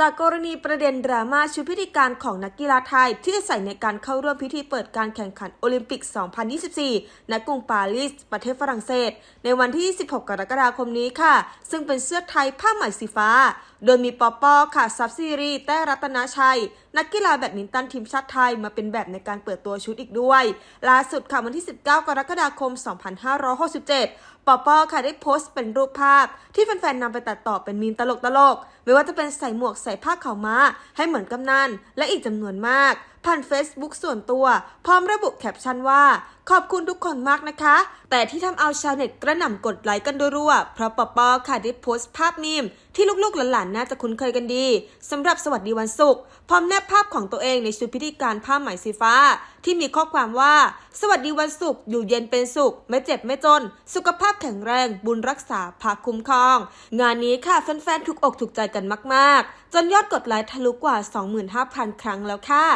จากกรณีประเด็นดราม่าชุดพิธีการของนักกีฬาไทย ที่ใส่ในการเข้าร่วมพิธีเปิดการแข่งขันโอลิมปิก 2024 ณ กรุงปารีส ประเทศฝรั่งเศส ในวันที่ 16 กรกฎาคมนี้ค่ะ ซึ่งเป็นเสื้อไทยผ้าไหมสีฟ้า โดยมีปอปอค่ะซับซีรี แต้รัตนาชัย นักกีฬาแบดมินตันทีมชาติไทยมาเป็นแบบในการเปิดตัวชุดอีกด้วย ล่าสุดค่ะวันที่ 19 กรกฎาคม 2567 ปอปอค่ะได้โพสต์เป็นรูปภาพ ที่แฟนๆนำไปตัดต่อเป็นมีมตลกๆไม่ว่าจะเป็นใส่หมวกใส่ผ้าขาวม้า ให้เหมือนกำนันและอีกจำนวนมาก ผ่าน Facebook ส่วนตัว พร้อมระบุแคปชั่นว่า ขอบคุณทุกคนมากนะคะ แต่ที่ทำเอาชาวเน็ตกระหน่ำกดไลค์กันรัวๆเพราะปอปอค่ะได้โพสต์ภาพมีม ที่ลูกๆหลานๆน่าจะคุ้นเคยกันดีสำหรับสวัสดีวันศุกร์พร้อมแนบภาพของตัวเองในชุดพิธีการผ้าไหมสีฟ้า ที่มีข้อความว่า สวัสดีวันศุกร์อยู่เย็นเป็นสุข ไม่เจ็บไม่จน สุขภาพแข็งแรงบุญรักษาภาคคุ้มครอง งานนี้ค่ะแฟนๆถูกอกถูกใจกันมากๆ จนยอดกดไลค์ทะลุกว่า 25,000 ครั้งแล้วค่ะ